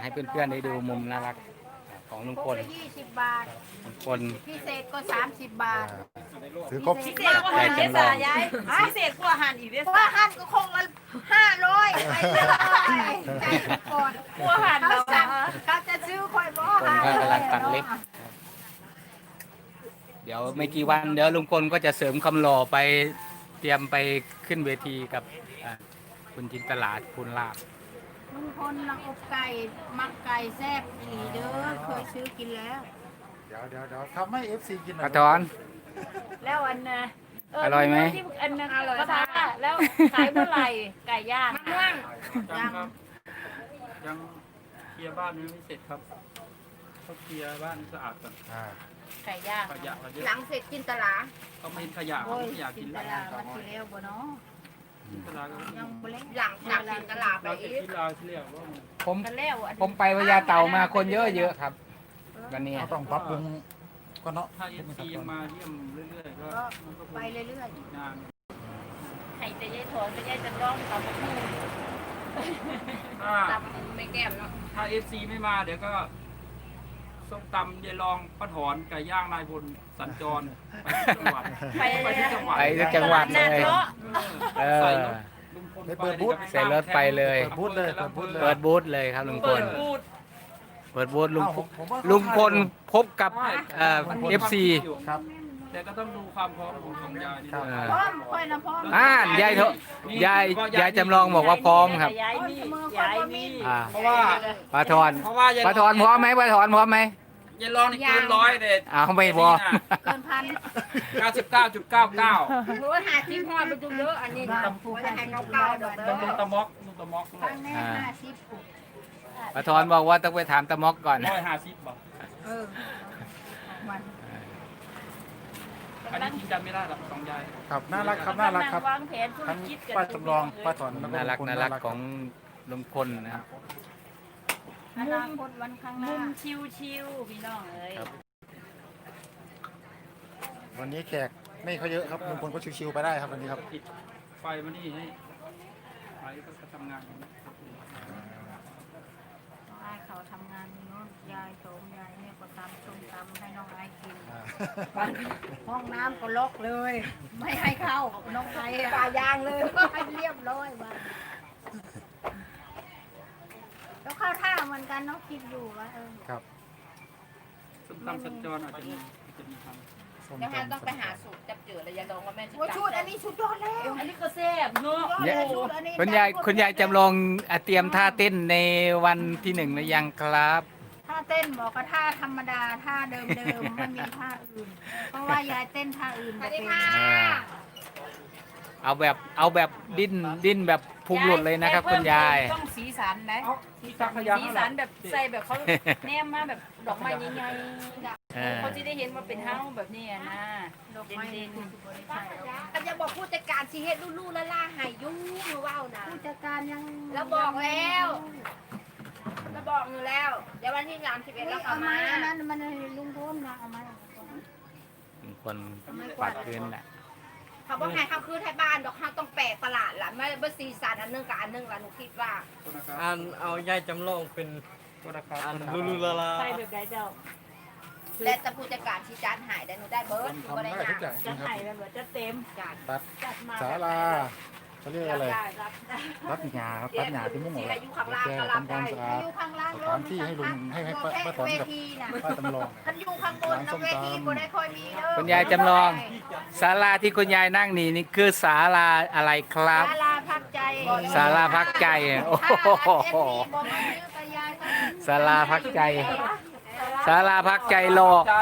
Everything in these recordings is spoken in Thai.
ให้เพื่อนๆได้ดูมุมน่ารักของลุงพพวกลละยี่สิบบาทลุงพลพิเศษก็สามสิบบาทถือครบพิพิเศเศษษกว่าหันเดซ่ายายพิเศษกว่าหันอีกเด้เพราะซ่าว่าหั่นก็คงละห้าร้อยไปเลยใจก่อนกว่าหันเขาเราสั่งเขาจะซื้อคอยบ่คนก็กำลังตัดเล็บเดี๋ยวไม่กี่วันเดี๋ยวลุงพลก็จะเสริมคำหล่อไปเตรียมไปขึ้นเวทีกับอ่าคุณจินตลาคุณลาบ ลุงพลนักอบไก่ มักไก่แซ่บอีเด้อเคยซื้อกินแล้ว เดี๋ยวเดี๋ยวเดี๋ยวทำให้เอฟซีกินหน่กอระยทอน แล้วอันน่ะเอร่อยไหม ที่อันนั้นก็ทาแล้วขายเมื่อไหร่ไก่ย่างมะม่วง ยัง ครับยังเคลียร์บ้านยังไม่เสร็จครับเขาเคลียร์บ้านให้สะอาดก่อนอ่าไก่ย่างขยะเขาเยหลัอะงเสร็จกินตลาเขาไม่เห็นขยะเขาโอ้ยไม่อยากกิกินนตแล้วลาวันที่แล้วบ่เนาะกิน ตลาดก็ยังเล่นหลังจากกินลาไปเราจะอีกกินลาวที่ยว่าผมกันแล้วอันผมไปพญาเต่ามาคนเยอะๆครับ วันนี้เราต้องปรับปรุงก็เนาะถ้าเอ็นซียังมาเยี่ยมเรื่อยๆก็มันก็คงไปเรื่อยอีกนานไข่แต่ยายถอนแต่ยายจะร้องตำบักหุ่งถ้าตำไม่แก้มเนาะถ้าเอฟซีไม่มาเดี๋ยวก็ส้มตำยายรองป้าถอนไก่ย่างนายพล สัญจรไปที่จังหวัดไปไปที่จังหวัดไปทุกจังหวัด เลยเนาะเอใส่อรถลุงพลไปเปิดบูธ ใส่รถไปเลย เปิดบูธเลยเปิดบูธเลย เปิดบูธเลยครับลุงพเปิลดบูธเปิดบูธลุงเอ้าผมผมว่าเขาลุงพลพบกับเอ่อฟซี ครับ แต่ก็ต้องดูความพร้อมของของยายนี่ด้วยอ่าๆพร้อมค่อยนะพร้อมอ่ายายโทยายยายจำลองบอกว่าพร้อมครับยายมียายมี อ่าเพราะว่า ปลาทอนเพราะว่ายายปลาทอนพร้อมไหมปลาทอนพร้อมไหม ยายรองนี่เกินร้อยเด็ดอ้าวไม่พอเกินพันเก้าสิบเก้าจุดเก้าเก้าหรือว่าหาจิ้มหอดไปจุเยอะอันนี้นะว่าจะให้เก้าเก้าดอกเด้ต้องดูอตะม็อกดูตะม็อกครั้งแน่ห้าสิบปลาทอนบอกว่าต้องไปถามตะม็อกก่อนร้อยห้าสิบบอกเออวันอันนี้จริงจังไม่ได้หรอกสองยายครับน่ารักครับน่ารักครับวางแผนธุรทั้งกิจกันป้าจำลองป้าถอนแล้วน่ารักลุงพลน่ารักของลุงพลนะครับ อนาคตวันข้างหมุน้ามชิวๆพี่น้องเอ้ยวันนี้แขกไม่เขาเยอะครับลุงพลก็ชิวๆไปได้ครับวันนี้ครับติดไฟมานี่ให้ไฟก็ทำงานอยู่นะไอ้เขาทำงานอยู่เนู้นยายโสมยายเนี่ยก็ตำส้มตำให้น้องไอ้กินอ่าห้องน้ำก็ล็อกเลย ไม่ให้เข้าน้องไอ้ปลายางเลยให้เรียบร้อยมา แล้วเข้าท่าเหมือนกันเนาะคิดอยู่ว่าเออครับส้มตำสัญจรอาจจะมีจะมีทำส้มเดี๋ยวฮันตำต้องไปหาสูตรจับเจือเลยยายลองว่าแม่จะโอ้ยชุดอันนี้ชุดยอดแล้วอันนี้ก็แซ่บเนาะยอดเลยชุดอันนี้คุณยายคุณยายจำลองอะเตรียมท่าเต้นในวันที่หนึ่งหรือยังครับ ท่าเต้นบอกก็ท่าธรรมดาท่าเดิมๆไม่มีท่าอื่น เพราะว่ายายเต้นท่าอื่นไม่เป็นอ่า เอาแบบเอาแบบดิ้นดิ้นแบบพุงหลุดเลยนะครับคุณยาย ต้องสีสันนะที่ซักขยะสีสันแบบใส่แบบเขาแนมมาแบบดอกไม้ใหญ่เออๆเขาจะได้เห็นว่าเป็นเฮ้าแบบนี้นะดอกไม้เด่นก็จะบอกผู้จัดการสิเฮ็ดลู่ๆละล่าให้ยุ่งหรือว่าเอานะผู้จัดการยังแล้วบอกแล้วเราบอกอยู่แล้ว เดี๋ยววันที่สามสิบเอ็ดเอ้เรายกลัเอาบไม้มาอันนั้นมันลุงพ้นมาเอาไม้ลุงพลกวาดพื้นแหละ เขาบอกให้เขาคืนให้บ้านดอกเขาต้องแปลกประหลาดล่ะไม่เบอร์ซีสันอันหนึงกับอันหนึงล่ะหนูคิดว่าโทษนะครับอันเอายายจำลองเป็นโทษนะครับอันโทษนะครับลูลูลาลา ใส่แบบใดเจ้าและแต่ผู้จัดการชี้จานหายได้หนูได้เบิร์ดหนูทำก็ได้ได้ทุกยาอย่างจจะริงครับไห่แบบว่าจะเต็มการตัด จัดมาศาลา เขาเรียกอะไร ได้รับได้ตัดหญ้าครับตัดหญ้าที่มุ่งหมดที่เลยอายุข้างล่างแก้ก็รับทำความได้สะอาด อยู่ข้างล่างสถานที่ให้ลุงให้ให้ป้าป้าถอนกับ เวทีน่ะป้าจำลองมันอยู่ข้างบนนะเวทีบ่ได้ค่อยมีเด้อคุณยายจำลอง ศาลาที่คุณยายนั่งนี่นี่คือศาลาอะไรครับ ศาลาพักใจศาลาพักใจโอ้โหบอกมาซื้อกับยายก็ศาลาพักใจ ศาลาพักใจรอ ใจ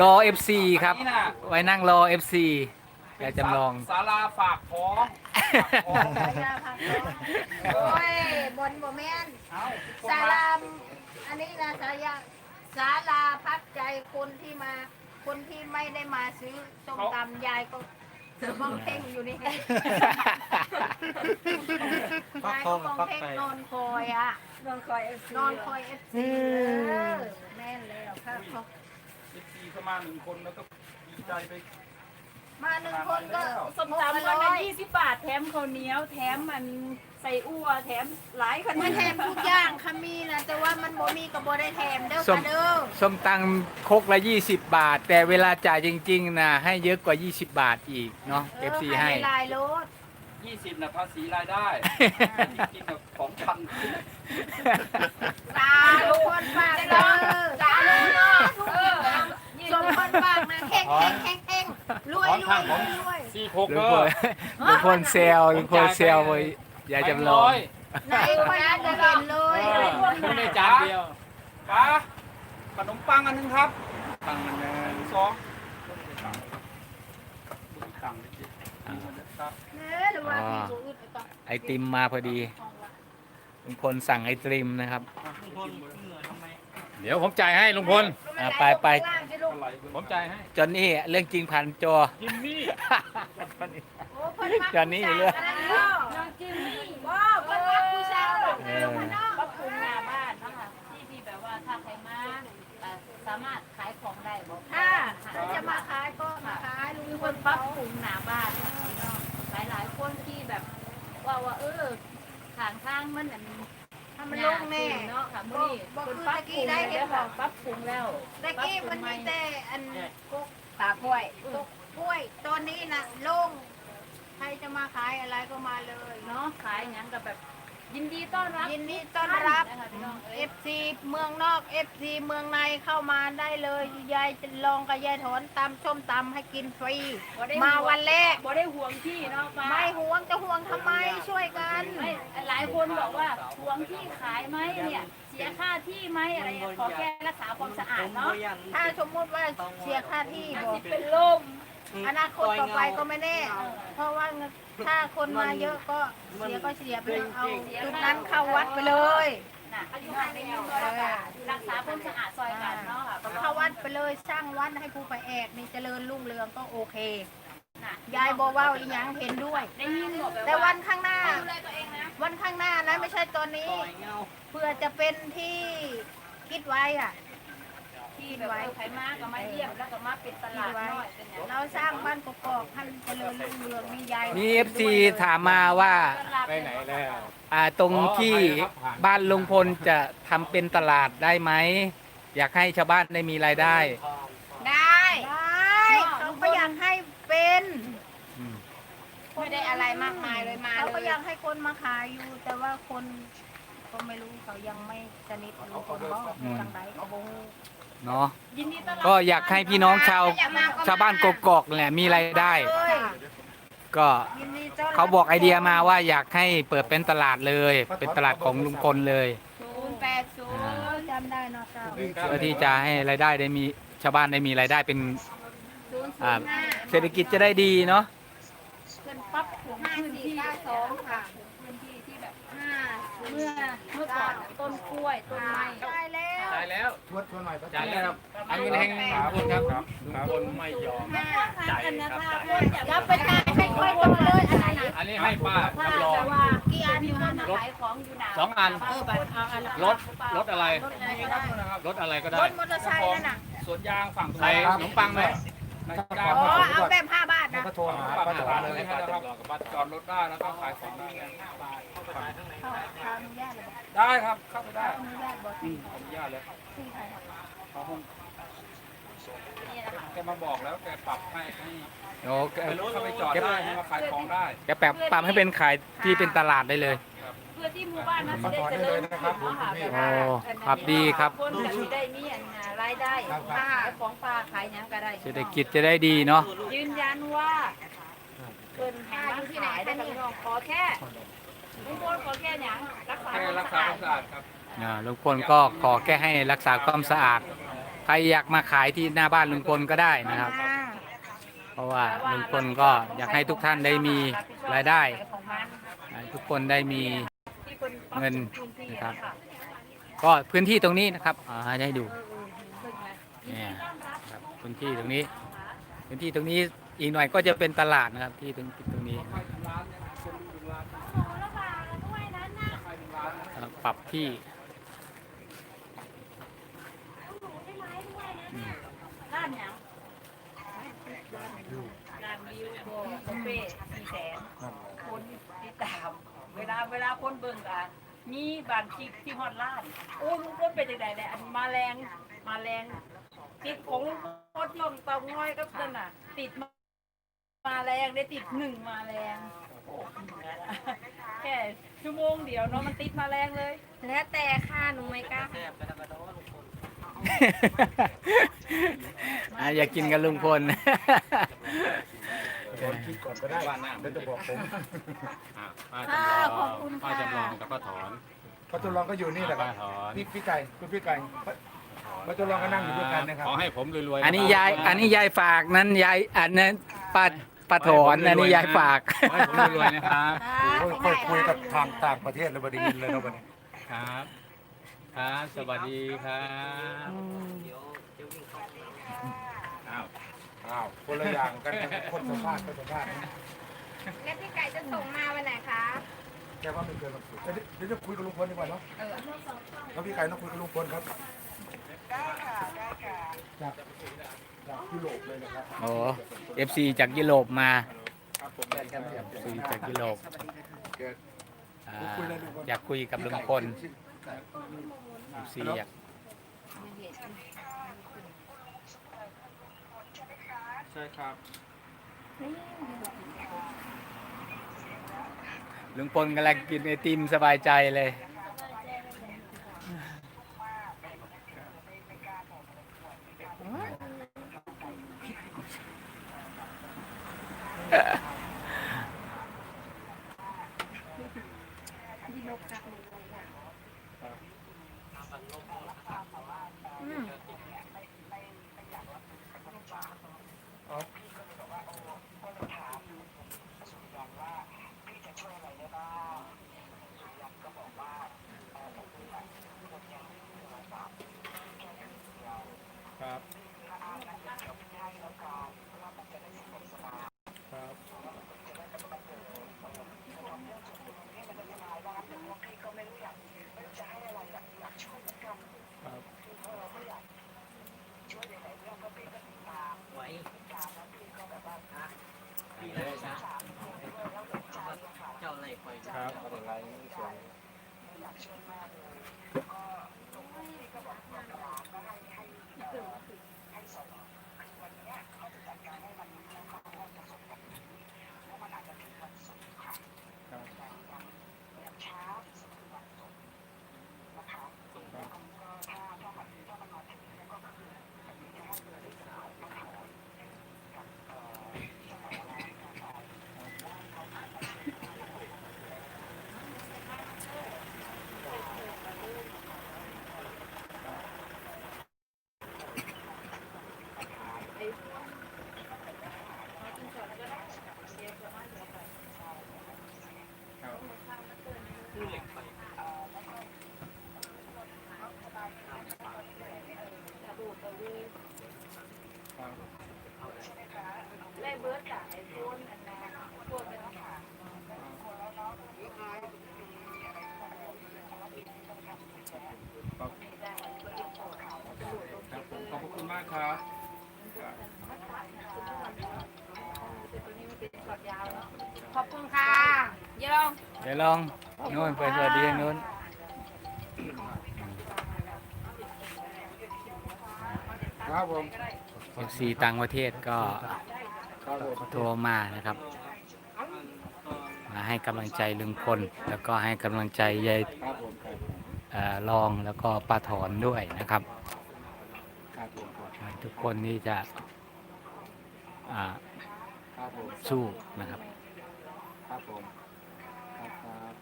รอเอฟซีครับนี่น่ะไว้นั่งรอเอฟซียายจำลอง ศาลาฝากของ ฝากของศาลาพักใจโอ้ยบนบ่แม่นเอ้าศาลาอันนี้นะศาลาศาลาพักใจคนที่มา คนที่ไม่ได้มาซื้อส้มตำยายก็มองเพ่งอยู่นี่ฟักยายทก็องมกับองฟักเพ่งไก่นอนคอยอะ นอนคอยเอฟซีนอนคอยเอฟซีแม่นแล้วครับเอฟซีเข้ามาหนึ่งคนแล้วก็ดีใจไป มาหนึ่งคนก็ส้มตำวันละยี่สิบบาท แถมข้าวเหนียว แถมมันใส่อั่วแถมหลายขนามันดแทนทุกอย่างค่ะมีนะแต่ว่าว่ามันบ่มีกับบ่ได้แถมเด้อส้มค่ะเด้อส้มตังครกละ 20 บาท แต่เวลาจ่ายจริงๆนะให้เยอะกว่า 20 บาทอีกเนาะ FC ให้ ลายโลดยี่สิบนะภาษีรายได้จริงๆแบบของพันตาลูกคนฝากเด้อตาลูกเนาะสมคนฝากนะเข่งเข่งเข่ง เข่งรวยรวยรวยรวยสี่หกลุงเด้พอลลุงพลเซลลุงพลเซลไว้ยายจำลอง ไหนค่อยจะเห็นเลยคุณในจานเดียวป้าขนมปังอันหนึงครับฟังมันนะอันหนึ่งสองตังค์ครับเด้อหรือว่าพี่กูอึดไปก่อนไอติมมาพอดีลุงพลสั่งไอติมนะครับเดี๋ยวผมจ่ายให้ลุงพลอะไปไปอะไรผมจ่ายให้จอนนี่เรื่องจริงผ่านจอ จิมมี่โอ้เพิ่นมักจอนนี่เรื่องน้องจิมมี่ว้าวเพิ่นมักผู้สาวดอกเอเดียวอมันเนาะปรับปรุงหน้าบ้านเนาะค่ะที่ที่แบบว่าถ้าใครมาเอ่อสามารถขายของได้บอกถ้าถ้าจะมาขายก็มาขายลุงมีคคนนปรัปั๊บบปรุงหน้าบ้านเนาะเนาะหลายหลายๆคนที่แบบ ว่าว่าเออทางทางมันอัน ทำมันลงแน่เนาะค่ะมื้อนี้บ่เพิ่นคือปรับตะปกี้รุงได้ได้เห็นแล้วบค่ะอกปรับปรุงแล้วตะกี้มันมีแต่อันกุ๊กตากล้วยกุ๊กกล้วยตอนนี้น่ะโล่งใครจะมาขายอะไรก็มาเลยเนาะขายหยังกับแบบ ยินดีต้อนรับยินดีต้อนรับนะคะพี่น้องเอ้ย FC เมืองนอก FC เมืองในเข้ามาได้เลยยายจะลองกับยายถอนตำส้มตำให้กินฟรี บ่ได้มาวันแรก บ่ได้ห่วงที่เนาะป้าไม่ห่วงจะห่วงทำไมช่วยกัน ไม่หลายคนบอกว่าห่วงที่ขายไหมเนี่ย เสียค่าที่ไหมอะไรอย่างเงี้ยขอแค่รักษาความสะอาดเนาะถ้าสมมติว่าเสียค่าที่บอกเป็นลม อนาคตต่อไปก็ไม่แน่ เพราะว่าถ้าคนมาเยอะก็เสียก็เสียไปเลยเอาจุดนั้นเข้าวัดไปเลยน่ะอายุห่างในเมืองเราค่ะรักษาความสะอาดซอยกันเนาะค่ะเข้าวัดไปเลยสร้างวัดให้ผู้ไปแอกนี่เจริญรุ่งเรืองก็โอเคน่ะยายบอกว่าอีหยังเห็นด้วยได้ยินบอกแบบแต่ว่าวันข้างหน้าดูแลตัวเองนะวันข้างหน้านะไม่ใช่ตอนนี้ เพื่อจะเป็นที่คิดไว้อะ ที่แบบว่าใครมาก็มาเยี่ยมแล้วก็มาปิดตลาดน้อยเป็นอย่างเราสร้างบ้านกอกๆให้มันเจริญรุ่งเรืองมียายมี FC ถามมาว่าไปไหนแล้ว อ่าตรงที่บ้านลุงพลจะทำเป็นตลาดได้ไหม อยากให้ชาวบ้านได้มีรายได้ ได้ได้เขาก็อยากให้เป็นอืมไม่ได้อะไรมากมายเลยมาเขาเลก็ยอยากให้คนมาขายอยู่ แต่ว่าคนก็ไม่รู้เขายังไม่สนิทลุงพลเขาจังไดเขาบง เนาะยินดีต้อนรับก็อยากให้พี่น้องชาวชาวบ้านกกอกๆแหละมีรายได้ ก็เขาบอกไอเดียมาว่าอยากให้เปิดเป็นตลาดเลย เป็นตลาดของลุงพลเลยศูนย์แปดศูนย์เออจำได้เนาะเจ้าเพื่อที่จะให้รายได้ได้มีชาวบ้านได้มีรายได้เป็นศูนย์ศูอ่านย์ห้าเศรษฐกิจจะได้ดีเนาะเป็นปรับปรุงห้าพื้นสี่ที่เก้าสองค่ะ พื้นที่ที่แบบ ห้าศูนย์ เมื่อเมื่อก่อนน่ะต้นกล้วยต้นไม้ได้แล้วจ่ายแล้วทวนทวนหน่อยจ่ายแล้วครับอันนี้แห่งลุงพลครับลุงพลไม่ยอมห้าจ่ายครับจ่ายแล้วไปจ่ายให้ค่อยตรงเลยอะไรนะอันนี้ให้ป้าถ้าจำลองแต่ว่ากี่อันอยู่นั่นมาน่ะขายของอยู่หนาสองอันเออไปเอาอันละรถรถอะไรรถอะไรก็ได้รถอะไรก็ได้รถมอเตอร์ไซค์นั่นน่ะสวนยางฝั่งใส่ขนมปังไหมในอ๋กาอรเอาแบบห้าบาทแล้วนะก็โทรหาฝั่งป้าจ๋าบ้านเลเลยยนะครับจอดรถได้แล้วก็ขายของได้ เขาเขาอนุญาตเลยได้ครับเข้าไปได้อนุญาตบอกอืมขออนุญาตเลยที่ใครขอห้องแกมาบอกแล้วแกปรับให้ให้โอ้แกเข้าไปจอดได้ให้มาขายของได้แกแปลปรับให้เป็นขายที่เป็นตลาดได้เลย เพื่อที่หมู่บ้านมันจะได้เจริญขึ้นเนาะค่ะแบบโอ้ว่าครับดีครับ คนก็สิได้มีอันน่ะรายได้ขาของปลาขายหยังก็ได้เศรษฐกิจจะได้ดีเนาะยืนยันว่าเพิ่นหาอยู่ที่ไหนได้พี่น้องขอแค่ ลุงพลขอแค่หยังรักษาให้ความรักสะษาอาคดวามสะอาดครับ อ่าลุงพลก็ขอแค่ให้รักษาความสะอาด ใครอยากมาขายที่หน้าบ้านลุงพลก็ได้นะครับ อ่าเพราะว่าลุงพลก็อยากให้ทุกท่านได้มีรายได้อ่าทุกคนได้มีเงินนะครับ ก็พื้นที่ตรงนี้นะครับอ่าให้ได้ดูเนี่ยครับพื้นที่ตรงนี้ พื้นที่ตรงนี้อีกหน่อยก็จะเป็นตลาดนะครับที่ตรงตรงนี้ครับ ปรับที่ร้านหยังร้านวิวโบบุฟเฟ่สี่แสนคนติดตาม เวลาเวลาคนเบิ่งกันมีบานที่ที่ฮอดล้านโอ้ลุงพลเป็นจังได๋แหละอันมาแรงมาแรงติดของลุงพลช่องเตาง้อยกับนั่นน่ะ ติดมาแรงได้ติดหนึ่งมาแรงแค่ ชั่วโมงเดียวเนาะมันติดมาแรงเลย แล้วแต่ค่ะหนูไม่กล้าอะอยากกินกับลุงพลก่อนคิดก่อนก็ได้เดี๋ยวจะบอกผมค่ะขอบคุณป้าค่ะจำลองกับป้าถอนพระตุลองก็อยู่นี่แหละคป้ารับถอนพี่พี่ไก่คุณพี่ไก่พระตุลองก็นั่งอยู่ด้วยกันนะครับ ขอให้ผมรวยๆอันนี้ยาย อันนี้ยายฝากนั้นยายอันนั้นป้า ป้าถอนอันนี้ยายฝาก ขอให้ผมรวยๆนะครับ ค่อยๆคุยกับทางต่างประเทศเลยบไดียินเลยนะวันนี้ ครับ ครับ สวัสดีครับอ้าว อ้าวคนละอย่างกันคนสัมภาษณ์คนสัมภาษณ์แล้วพี่ไก่จะส่งมาวันไหนคะแค่ว่าไม่เกินหรอกเดี๋ยวเดี๋ยวจะคุยกับลุงพลดีกว่าเนาะแล้วพี่ไก่ต้องคุยกับลุงพลครับจากจากยุโรปเลยนะครับ โอ้เอฟซีจากยุโรปมาซีจากยุโรปอ่าอยากคุยกับลุงพลเอฟซีอยากใช่ครับลุงพลกำลังกินไอติมสบายใจเลย Yeah. ขอบคุณค่ะเดี๋ยวลองเดี๋ยวลองนู้นไปสวัสดีทางนู้นครับผมเอฟซีต่างประเทศก็ครับผมโทรมานะครับ มาให้กำลังใจลุงพลแล้วก็ให้กำลังใจยายครับผมครับเอ่อรองแล้วก็ป้าถอนด้วยนะครับ ครับผมครับทุกคนนี่จะอ่า ครับผมสู้นะครับ ครับผมครับครับ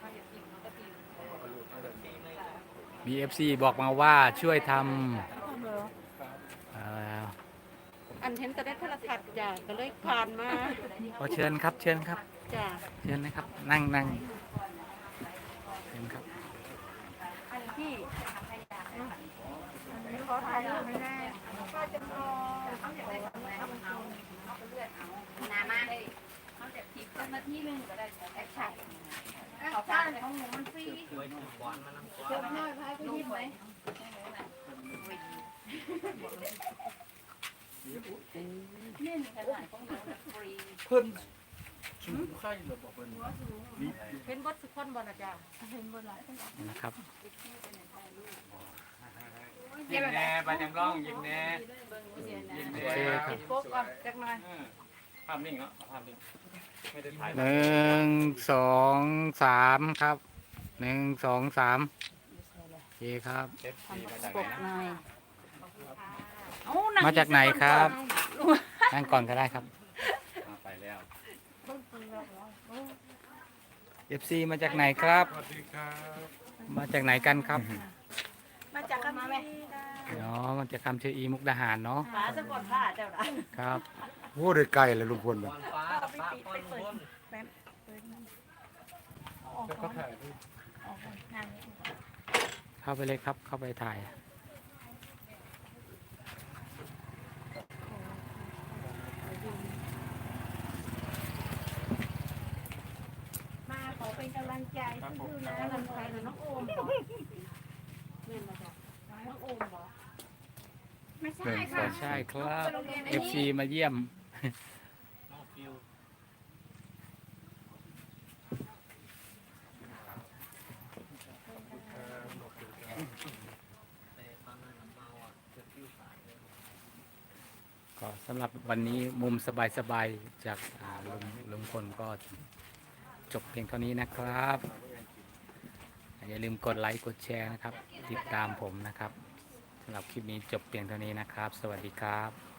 สวัสดีครับมีเอฟซีบอกมาว่าช่วยทำเอ่ออันเห็นแต่ได้โทรทัศน์จ้ะก็เลยผ่านมาขอเชิญครับ เชิญครับ จ้ะเชิญนะครับ นั่งนั่งเชิญครับขอถ่ายรูปไม่ได้ นามากเลยเขาจะทิปสักนาที่หนึ่งก็ได้แอคชั่นเขอถ่ายของหนูมันฟรีเจ้าน้อยพายไปยิ้มไหมเนี่หนึ่งขนาดของหนูฟรีเพิ่นสูงไข่หรือบอกเพิ่นนี่เป็นบดสุกคนบ่ละจ้ะเห็นบ่ละนะครับยิ้มแน่ไปจังร้องยิ้มแน่ยิ้มแน่ติดโป๊กก่อนจักหน่อย ภาพนิ่งเนาะเอาภาพนิ่งไม่ได้ถ่ายหนึ่งสองสามครับหนึ่งสองสามโอเคครับ เอฟซีมาจากไหนนะ หน่อยเอ้นั่งมาจากไหนครับ นั่งก่อนก็ได้ครับ อ่าไปแล้ว FC มาจากไหนครับ สวัสดีครับมาจากไหนกันครับมาจากคำมาแม่อ๋อมันจะคำเชออีมุกดาหารเนาะฟ้าสะกดผ้าเจ้าละครับ โอ้ได้ไกลเลยลุงพลน่ะไปปิดไปเปิดแป๊บเปิดออกแล้วก่อนถ่ายรูปออกก่อนนั่งเข้าไปเลยครับเข้าไปถ่าย มาขอเป็นกำลังใจสู้ๆนะกำลังใจเลยน้องโอมบ่แม่นบ่จ้ะน้องโอมบ่ไม่ใช่ค่ะใช่ครับ FC มาเยี่ยม ก็สำหรับวันนี้มุมสบายๆจากลุงลุงพลก็จบเพียงเท่านี้นะครับ อย่าลืมกดไลค์กดแชร์นะครับ ติดตามผมนะครับสำหรับคลิปนี้จบเพียงเท่านี้นะครับ สวัสดีครับ